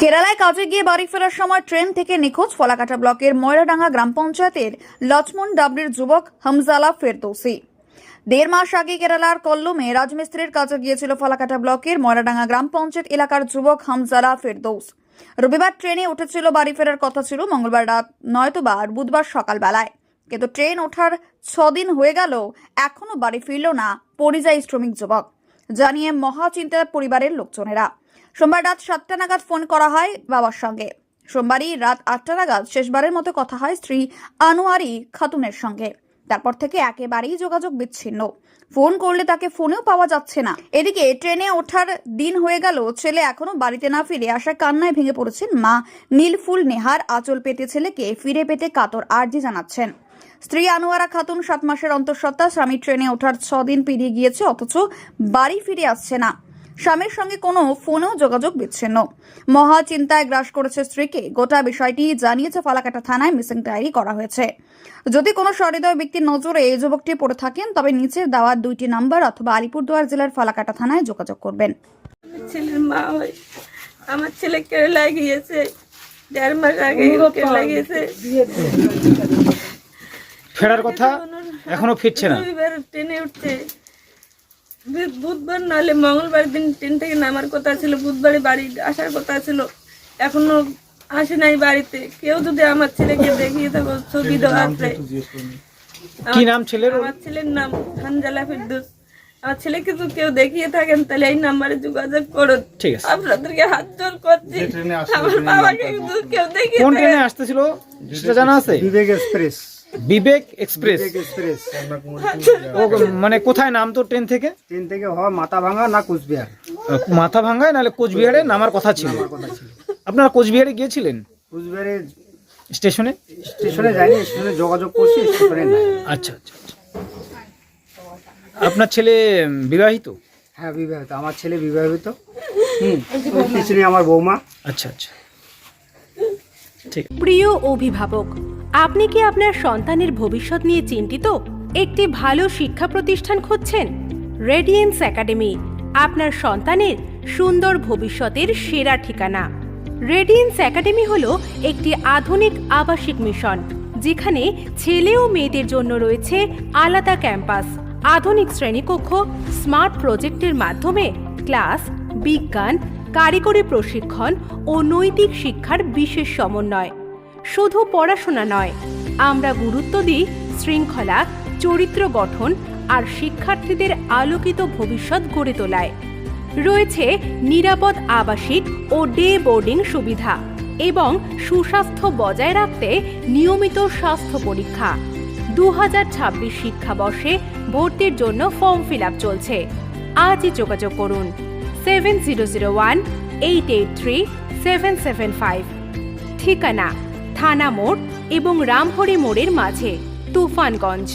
কেরালায় কাজে গিয়ে বাড়ি ফেরার সময় ট্রেন থেকে নিখোঁজ ফলাকাটা ব্লকের ময়রাডাঙ্গা গ্রাম পঞ্চায়েতের লক্ষ্মণ ডাবলির যুবক হামজালা ফেরদৌসি। দেড় মাস আগে কেরালার কল্লমে রাজমিস্ত্রির কাজে গিয়েছিল ফলাকাটা ব্লকের ময়রাডাঙ্গা গ্রাম পঞ্চায়েত এলাকার যুবক হামজালা ফেরদৌস। রবিবার ট্রেনে উঠেছিল, বাড়ি ফেরার কথা ছিল মঙ্গলবার রাত নয়তোবা বুধবার সকালবেলায়। কিন্তু ট্রেন ওঠার ছদিন হয়ে গেল, এখনও বাড়ি ফিরল না পরিযায়ী শ্রমিক যুবক। জানিয়ে মহা চিন্তার পরিবারের লোকজনেরা। সোমবার রাত সাতটা নাগাদ ফোন করা হয় বাবার সঙ্গে। সোমবারই রাত আটটা নাগাদ শেষবারের মতো কথা হয় স্ত্রী আনোয়ারি খাতুনের সঙ্গে। তারপর থেকে একেবারেই যোগাযোগ বিচ্ছিন্ন। ফোন করলে তাকে ফোনেও পাওয়া যাচ্ছে না। এদিকে ট্রেনে ওঠার দিন হয়ে গেল, ছেলে এখনও বাড়িতে না ফিরে আসার কান্নায় ভেঙে পড়েছেন মা। নীলফুল নেহার আঁচল পেতে ছেলেকে ফিরে পেতে কাতর আর্জি জানাচ্ছেন। স্ত্রী আনোয়ারা খাতুন সাত মাসের অন্তঃসত্ত্বা স্বামী ট্রেনে ওঠার ছদিন পেরিয়ে গিয়েছে, অথচ বাড়ি ফিরে আসছে না। স্বামীর সঙ্গে কোনো ফোনেও যোগাযোগ বিচ্ছিন্ন। মহা চিন্তায় গ্রাস করেছে স্ত্রীকে। গোটা বিষয়টি জানিয়েছে ফালাকাটা থানায় মিসিং ডায়েরি করা হয়েছে। যদি কোনো সহৃদয় ব্যক্তির নজরে এই যুবকটি পড়ে থাকেন তবে নিচের দেওয়া দুইটি নাম্বার অথবা আলিপুরদুয়ার জেলার ফালাকাটা থানায় যোগাযোগ করবেন। আমার ছেলের মা আমার ছেলে কেরালায় গিয়েছে দেড় মাস আগে কেরালায় গিয়েছে ফেরার কথা এখনও ফিরছে না। ট্রেনে উঠছে। বুধবার নাহলে মঙ্গলবার দিন ট্রেন থেকে নামার কথা ছিল বুধবারে বাড়ি আসার কথা ছিল। এখনও আসে নাই বাড়িতে। কেউ যদি আমার ছেলেকে দেখিয়ে থাকো ছবি দেওয়া কি নাম ছেলের? আমার ছেলের নাম হানজালা ফিরদুস। আমার ছেলেকে যদি কেউ দেখিয়ে থাকেন তাহলে এই নাম্বারে যোগাযোগ করুন। ঠিক আছে। আপনাদেরকে হাত জোর করছি। আমার বাবাকে কেউ দেখিয়ে কোন ট্রেনে আসতেছিল? সেটা জানা আছে? Vivek express. Vivek express. Express ও মানে কোথায় নামতো ট্রেন থেকে? ট্রেন থেকে হয় মাথা ভাঙা না কোচবিহার? মাথা ভাঙ্গায় নাহলে কোচবিহারে নামার কথা ছিল। আপনারা কোচবিহারে গিয়েছিলেন? কোচবিহারে স্টেশনে? স্টেশনে যাইনি স্টেশনে যোগাযোগ করছি স্টেশনে আচ্ছা আচ্ছা আচ্ছা। আপনার ছেলে বিবাহিত? হ্যাঁ বিবাহিত। আমার ছেলে বিবাহিত। হুম পিছনে আমার বৌমা। আচ্ছা আচ্ছা। ঠিক প্রিয় অভিভাবক আপনি কি আপনার সন্তানের ভবিষ্যৎ নিয়ে চিন্তিত? একটি ভালো শিক্ষা প্রতিষ্ঠান খুঁজছেন? রেডিয়েন্স একাডেমি আপনার সন্তানের সুন্দর ভবিষ্যতের সেরা ঠিকানা। রেডিয়েন্স একাডেমি হলো একটি আধুনিক আবাসিক মিশন, যেখানে ছেলে ও মেয়েদের জন্য রয়েছে আলাদা ক্যাম্পাস, আধুনিক শ্রেণীকক্ষ, স্মার্ট প্রজেক্টের মাধ্যমে ক্লাস, বিজ্ঞান, কারিগরি প্রশিক্ষণ ও নৈতিক শিক্ষার বিশেষ সমন্বয়। শুধু পড়াশোনা নয়, আমরা গুরুত্ব দিই শৃঙ্খলা, চরিত্র গঠন আর শিক্ষার্থীদের আলোকিত ভবিষ্যৎ গড়ে তোলায়। রয়েছে নিরাপদ আবাসিক ও ডে বোর্ডিং সুবিধা এবং সুস্বাস্থ্য বজায় রাখতে নিয়মিত স্বাস্থ্য পরীক্ষা। দু হাজার ছাব্বিশ শিক্ষাবর্ষে ভর্তির জন্য ফর্ম ফিল আপ চলছে। আজই যোগাযোগ করুন seven zero zero one eight eight three seven seven five. ঠিকানা থানা মোড় এবং রামহরি মোড়ের মাঝে তুফানগঞ্জ।